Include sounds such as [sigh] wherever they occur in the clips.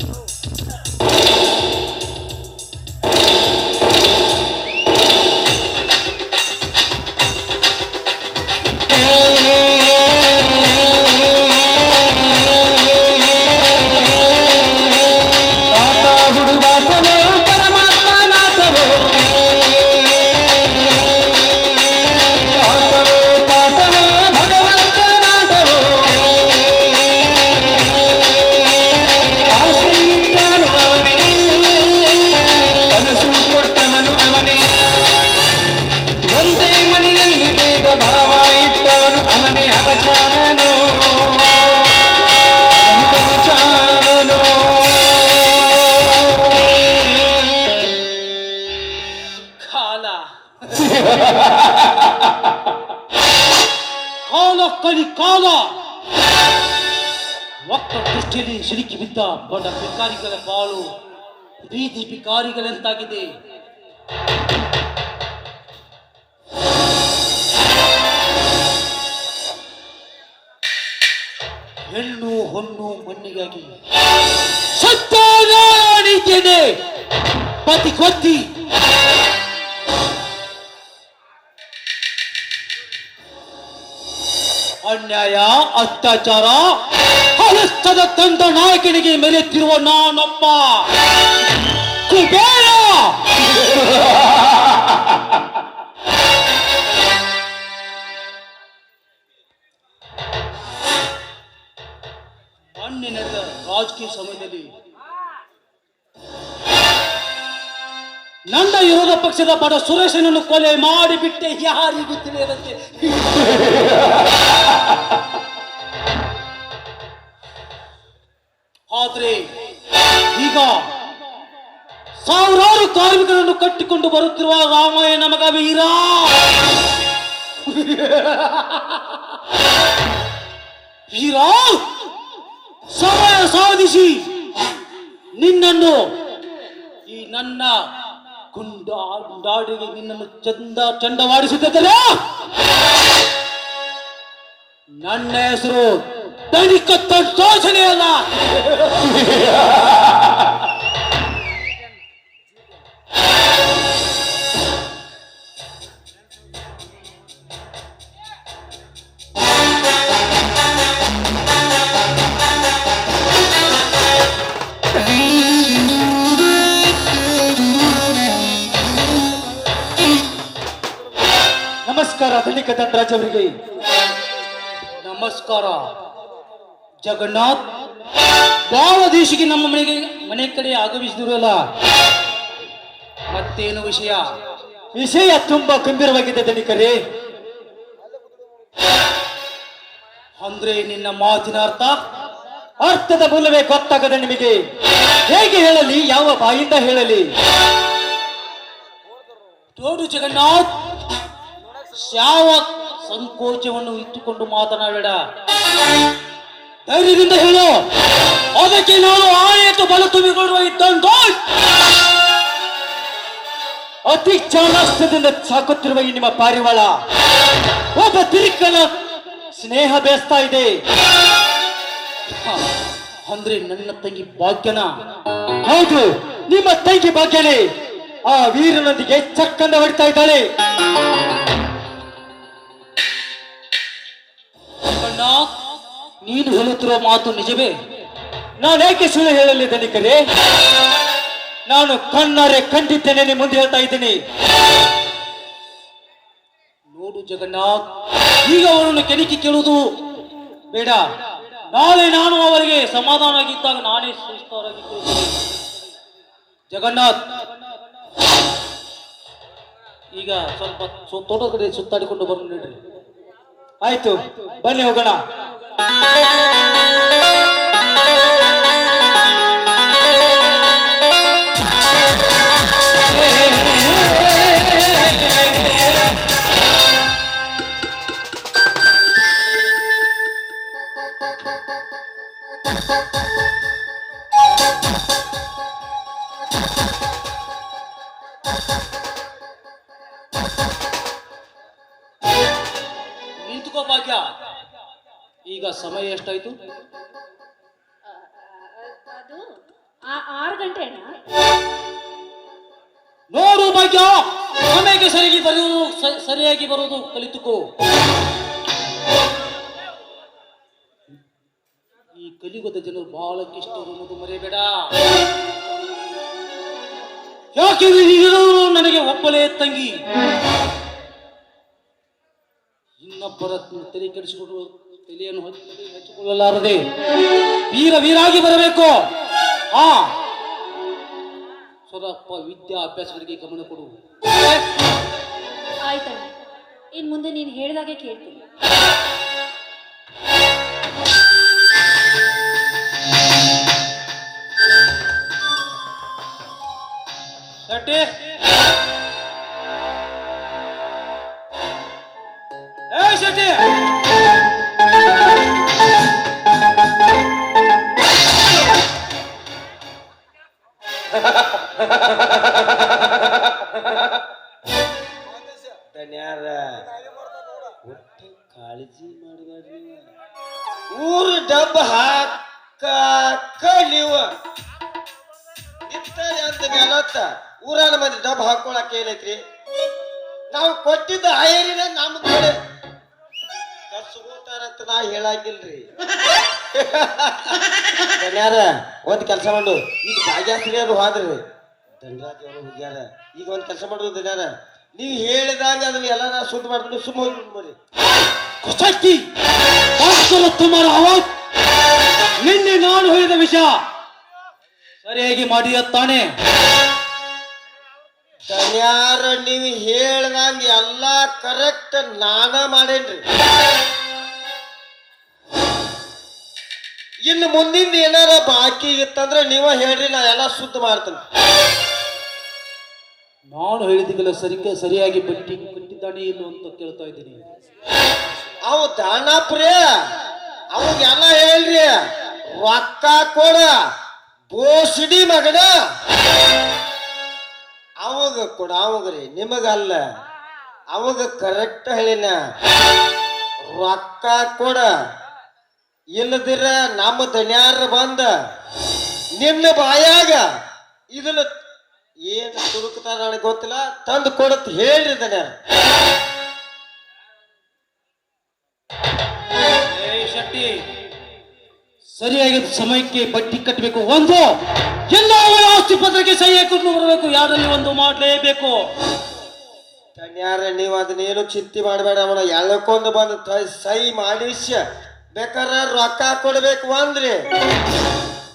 Oh. ಕಾಲ. ಕಾಲ ಕಲಿ ಒಕ್ಕ ದೃಷ್ಟಿಯಲ್ಲಿ ಸಿಲುಕಿ ಬಿದ್ದ ಬಡ ಭಿಕಾರಿಗಳ ಕಾಳು ಬೀದಿ ಭಿಕಾರಿಗಳಂತಾಗಿದೆ. ಹೊನ್ನು ಮಣ್ಣಿಗಾಗಿ. ಸತ್ತಾನಿದ್ದೇನೆ ಪತಿ ಕೊತ್ತಿ. ಅನ್ಯಾಯ ಅತ್ಯಾಚಾರ ಹಲಸ್ತದ ತಂದ ನಾಯಕನಿಗೆ ಮೆರೆತಿರುವ ನಾನೊಬ್ಬ. ಕುಬೇರ. [laughs] ಸಮಯದಲ್ಲಿ ನನ್ನ ವಿರೋಧ ಪಕ್ಷದ ಬಡ ಸುರೇಶನನ್ನು ಕೊಲೆ ಮಾಡಿಬಿಟ್ಟೆ, ಯಾರಿಗೂ ತಿಳಿಯದಂತೆ. ಆದ್ರೆ ಈಗ ಸಾವಿರಾರು ಕಾರ್ಮಿಕರನ್ನು ಕಟ್ಟಿಕೊಂಡು ಬರುತ್ತಿರುವ ರಾಮಾಯಣ ಮಗ ವೀರ. ವೀರ! ಸಮಯ ನಿನ್ನನ್ನು ಈ ನನ್ನ ಗುಂಡ ಗುಂಡಾಡಿಗೆ ನಿನ್ನನ್ನು ಚಂದ ಚಂಡವಾಡಿಸುತ್ತಿದ್ದರೆ ನನ್ನ ಹೆಸರು ತನಿಖ ತೋಷಣೆ ಅಲ್ಲ ನಮಸ್ಕಾರ ಧನಿಕ ಧನರಾಜ್ ಅವರಿಗೆ ನಮಸ್ಕಾರ. ಜಗನ್ನಾಥ್ ಯಾವ ದೇಶಕ್ಕೆ ನಮ್ಮ ಮನೆಗೆ ಮನೆ ಕಡೆ ಆಗಮಿಸಿದಿರಲ್ಲ. ಮತ್ತೇನು ವಿಷಯ? ವಿಷಯ ತುಂಬಾ ಗಂಭೀರವಾಗಿದೆ ಧನಿಕರೇ ಅಂದ್ರೆ ನಿನ್ನ ಮಾತಿನ ಅರ್ಥ? ಅರ್ಥದ ಮೂಲವೇ ಗೊತ್ತಾಗದೆ ನಿಮಗೆ. ಹೇಗೆ ಹೇಳಲಿ ಯಾವ ಬಾಯಿಂದ ಹೇಳಲಿ. ತೋಡು ಜಗನ್ನಾಥ್. ಯಾವ ಸಂಕೋಚವನ್ನು ಇಟ್ಟುಕೊಂಡು ಮಾತನಾಡಬೇಡ. ಧೈರ್ಯದಿಂದ ಹೇಳು. ಅದಕ್ಕೆ ನಾನು ಆಯತು ಬಲ ತುಂಬಿಕೊಳ್ಳುವ ಇದ್ದಂದು ಅತಿ ಚಾಣಾಸ್ತ್ರದಿಂದ ಸಾಕುತ್ತಿರುವ ಈ ನಿಮ್ಮ ಪಾರಿವಾಳ. ಒಬ್ಬ ತಿರುಕನ ಸ್ನೇಹ ಬೇಸ್ತಾ ಇದೆ. ಅಂದ್ರೆ ನನ್ನ ತಂಗಿ ಭಾಗ್ಯನ? ಹೌದು, ನಿಮ್ಮ ತಂಗಿ ಭಾಗ್ಯನೇ. ಆ ವೀರನೊಂದಿಗೆ ಚಕ್ಕಂದ ಹೊಡಿತಾ ಇದ್ದಾಳೆ. ನೀನು ಹೇಳುತ್ತಿರುವ ಮಾತು ನಿಜವೇ? ನಾನು ಏಕೆ ಸುಳ್ಳು ಹೇಳಲಿ ಧನಿಕರೇ ನಾನು ಕಣ್ಣಾರೆ ಕಂಡಿದ್ದೇನೆ, ನಿಮ್ಮ ಮುಂದೆ ಹೇಳ್ತಾ ಇದ್ದೀನಿ. ನೋಡು ಜಗನ್ನಾಥ್, ಈಗ ಅವರನ್ನು ಕೆಣಕಿ ಕೇಳುವುದು ಬೇಡ. ನಾಳೆ ನಾನು ಅವರಿಗೆ ಸಮಾಧಾನವಾಗಿದ್ದಾಗ ನಾನೇ ಸುಸ್ತರಾಗಿ ಕೇಳುತ್ತೇನೆ. ಜಗನ್ನಾಥ್, ಈಗ ಸ್ವಲ್ಪ ತೋಟದ ಕಡೆ ಸುತ್ತಾಡಿಕೊಂಡು ಬರೋಣ ಆಯ್ತು, ಬನ್ನಿ ಹೋಗೋಣ. ನಿಂತುಕೋ ಭಾಗ್ಯ ಈಗ ಸಮಯ ಎಷ್ಟಾಯ್ತು? ಅದು ಗಂಟೆ ಅಣ್ಣ. ನೋಡು ಭಾಗ್ಯ ಸಮಯಕ್ಕೆ ಸರಿಯಾಗಿ ಬರೆಯುವುದು ಸ- ಸರಿಯಾಗಿ ಬರುವುದು ಕಲಿತುಕೋ. ಈ ಕಲಿಯುಗದ ಜನರು ಬಹಳ ಕಿಷ್ಟ ಅನ್ನೋದು ಮರೆಯಬೇಡ. ಯಾಕೆ ನೀನು ನನಗೆ ಒಪ್ಪಲೇ ತಂಗಿ? ಇನ್ನೊಬ್ಬರ ತಲೆ ಕೆಡಿಸಿಕೊಂಡು ತಲೆಯನ್ನು ಹಚ್ಚಿ- ತಲೆ ಹಚ್ಚಿಕೊಳ್ಳಲಾರದೆ ವೀರ ವೀರಾಗಿ ಬರಬೇಕು. ಆ. ಹಾ ಸ್ವಲ್ಪ ವಿದ್ಯಾಭ್ಯಾಸಗಳಿಗೆ ಗಮನ ಕೊಡು. ಆಯ್ತಣ್ಣ. ಇನ್ ಮುಂದೆ ನೀನು ಹೇಳಿದಾಗೆ ಕೇಳ್ತೀನಿ. ಶೆಟ್ಟಿ ಕಾಳಜಿ ಮಾಡಿದ್ರಿ ಊರು ಡಬ್ಬ ಹಾಕ ನೀವು ಇತ್ತಾರೆ ಅಂತ ಮೇಲತ್ತ ಊರಾನ ಮಂದಿ ಡಬ್ಬ ಹಾಕೊಳಕ್ ಏನೈತ್ರಿ? ನಾವು ಕೊಟ್ಟಿದ್ದ ಆಯರಿನ ನಮ್ಮ ಕಡೆ. ಕಸ್ಕೋತಾರಂತ ನಾ ಹೇಳಾಗಿಲ್ರಿ. ದನ್ಯಾರ ಒಂದ್ ಕೆಲಸ ಮಾಡು. ಈಗ ಭಾಗ್ಯಾಸ್ತ್ರಿ ಅದು ಹೋದ್ರಿ. ಧನರಾಜ್ ಅವರು ಈಗ ಒಂದ್ ಕೆಲಸ ಮಾಡುದು ದನ್ಯಾರ ನೀವು ಹೇಳಿದಾಗ ಅದನ್ನ ಎಲ್ಲ ಸುದ್ದಿ ಮಾಡ್ಕೊಂಡು ಸುಮ್ಮ ಹೋಗಿ ಕುಸಕ್ತಿ ಮಾಸ್ತರು ತುಮಾರ ಆವಾಜ್ ನಿನ್ನೆ ನಾನು ಹೇಳಿದ ವಿಷಯ. ಸರಿಯಾಗಿ ಮಾಡಿಯತ್ತಾನೆ ತಾನೆ. ದನ್ಯಾರ ನೀವು ಹೇಳ್ದಂಗ ಎಲ್ಲ ಕರೆಕ್ಟ್ ನಾನ ಮಾಡೇನ್ರಿ. ಇನ್ನು ಮುಂದಿಂದ ಏನಾರ ಬಾಕಿ ಇತ್ತಂದ್ರೆ ನೀವ ಹೇಳ್ರಿ ನಾ ಎಲ್ಲ ಶುದ್ಧ ಮಾಡ್ತೀನಿ. ನಾನು ಹೇಳಿದಿಲ್ಲ ಸರಿ ಸರಿಯಾಗಿ ಬಟ್ಟಿ ಕಟ್ಟಿದ್ದಾನೆ ಏನು ಅಂತ ಕೇಳ್ತಾ ಇದ್ದೀನಿ. ಅವು ದಾನಪ್ರೇ ಅವಾಗೆಲ್ಲ ಹೇಳ್ರಿ, ರೊಕ್ಕ ಕೊಡ, ಬೋಸಿಡಿ ಮಗನ. ಅವಾಗ ಕೊಡ, ಅವಾಗ್ರಿ, ನಿಮಗಲ್ಲ. ಅವಾಗ ಕರೆಕ್ಟ್ ಹೇಳಿನ. ರೊಕ್ಕ ಕೊಡ. ಇಲ್ಲದಿರ ನಮ್ಮ ದನ್ಯಾರ ಬಂದ. ನಿನ್ನ ಬಾಯಾಗ ಇದನ್ನ ಏನು ತುರುಕ್ತಾರ ನನಗೆ ಗೊತ್ತಿಲ್ಲ, ತಂದು ಕೊಡತ್ ಹೇಳ್ರಿ ದನ್ಯಾರ. ಏ ಶೆಟ್ಟಿ ಸರಿಯಾಗಿ ಸಮಯಕ್ಕೆ ಬಟ್ಟಿ ಕಟ್ಟಬೇಕು. ಒಂದು ಎಲ್ಲ ಅವರ ಆಸ್ತಿ ಪತ್ರಕ್ಕೆ ಸಹಿ ಹಾಕೊಂಡು ಬರಬೇಕು. ಯಾರಲ್ಲಿ ಒಂದು ಮಾಡಲೇಬೇಕು. ಕಣ್ಯಾರ ನೀವು ಅದನ್ನೇನು ಚಿಂತೆ ಮಾಡಬೇಡ ಅವನ. ಎಲ್ಲಕ್ಕೊಂದು ಬಂದು ತ- ಸಹಿ ಮಾಡಿಸ್ಯ. ಬೇಕಾದ್ರೆ ರೊಕ್ಕ ಕೊಡ್ಬೇಕು ಅಂದ್ರಿ.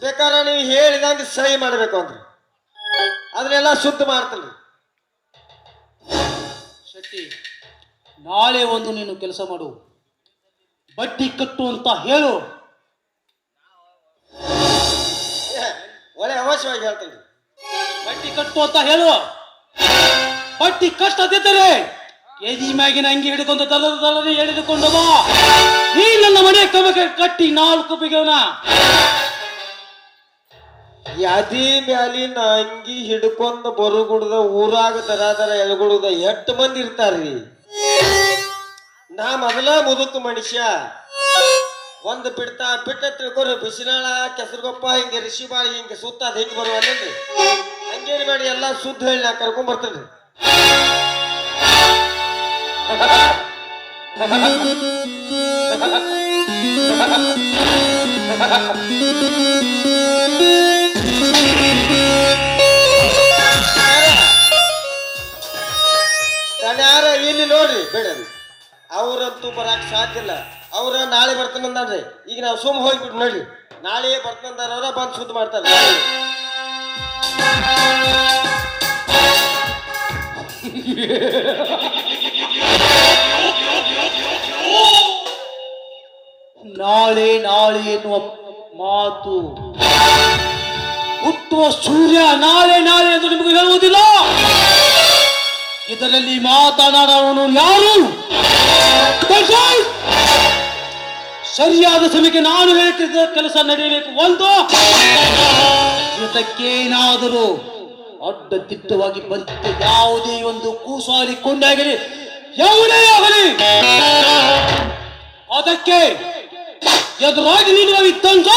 ಬೇಕಾದ್ರೆ ನೀವು ಹೇಳಿದಂಗೆ ಸಹಿ ಮಾಡಬೇಕು ಅಂದ್ರೆ. ಅದನ್ನೆಲ್ಲ ಶುದ್ಧ ಮಾಡ್ತೀನಿ. ಶೆಟ್ಟಿ ನಾಳೆ ಒಂದು ನೀನು ಕೆಲಸ ಮಾಡು. ಬಡ್ಡಿ ಕಟ್ಟು ಅಂತ ಹೇಳು. ಒಳ್ಳೆ ಅವಶ್ಯವಾಗಿ ಹೇಳ್ತೀನಿ ಬಡ್ಡಿ ಕಟ್ಟು ಅಂತ ಹೇಳು. ಬಡ್ಡಿ ಕಷ್ಟದಿದ್ದರೆ ಕೆಜಿ ಮ್ಯಾಗಿನ ಅಂಗಿ ಹಿಡ್ಕೊಂಡು ತಲದ ತಲದೆ ಎಳೆದುಕೊಂಡು ಬಾ ಈ ನನ್ನ ಮನೆ ಕಮಗೆ ಕಟ್ಟಿ ನಾಲ್ಕು ಬಿಗವನ. ಯಾದಿ ಮ್ಯಾಲಿನ ಅಂಗಿ ಹಿಡ್ಕೊಂಡು ಬರುಗುಡ್ದ ಊರಾಗ ದರ ದರ ಎಲ್ಗುಡ್ದ ಎಷ್ಟು ಮಂದಿ ಇರ್ತಾರ್ರಿ? ನಾ ಮೊದಲ ಮುದುಕ ಮನುಷ್ಯ. ಒಂದು ಬಿಡ್ತಾ ಬಿಟ್ಟ ತಿಳ್ಕೊರಿ ಬಿಸಿನಾಳ, ಕೆಸರುಗೊಪ್ಪ, ಹಿಂಗೆ ಋಷಿ ಬಾಳಿ, ಹಿಂಗೆ ಸುತ್ತ ಅದು ಹಿಂಗೆ ಬರುವಲ್ಲೇನ್ರಿ ಹಂಗೇನು ಮಾಡಿ ಎಲ್ಲ ಶುದ್ಧ ಹೇಳಿ ನಾ ಕರ್ಕೊಂಡ್ ಬರ್ತೇನೆ. ಯಾರ? ಇಲ್ಲಿ ನೋಡ್ರಿ ಬೇಡರಿ ಅವ್ರಂತೂ ಬರಕ್ಕೆ ಸಾಧ್ಯ ಇಲ್ಲ. ಅವ್ರ ನಾಳೆ ಬರ್ತಾನಂದ್ರಿ ಈಗ ನಾವು ಸುಮ್ ಹೋಗ್ಬಿಟ್ಟು ನೋಡಿ ನಾಳೆ ಬರ್ತಾನಂದಾರ ಬಂದು ಸುದ್ದಿ ಮಾಡ್ತಾರೆ. ನಾಳೆ ನಾಳೆ ಎನ್ನುವ ಮಾತು. ಹುಟ್ಟುವ ಸೂರ್ಯ ನಾಳೆ ನಾಳೆ ಎಂದು ನಿಮಗೆ ಹೇಳುವುದಿಲ್ಲ. ಇದರಲ್ಲಿ ಮಾತನಾಡವನು ಯಾರು? ಸರಿಯಾದ ಸಮಯಕ್ಕೆ ನಾನು ಹೇಳ್ತಿದ್ದ ಕೆಲಸ ನಡೆಯಬೇಕು. ಒಂದು ಇದಕ್ಕೇನಾದರೂ ಅಡ್ಡ ದಿಟ್ಟವಾಗಿ ಬಂದಿದ್ದ ಯಾವುದೇ ಒಂದು ಕೂಸಾರಿ ಕೊಂಡಾಗಲಿ, ಯಾವುದೇ ಆಗಲಿ, ಅದಕ್ಕೆ ಎದುರಾಗಿ ನಿಲ್ಲುವ ವಿದ್ವಾಂಸ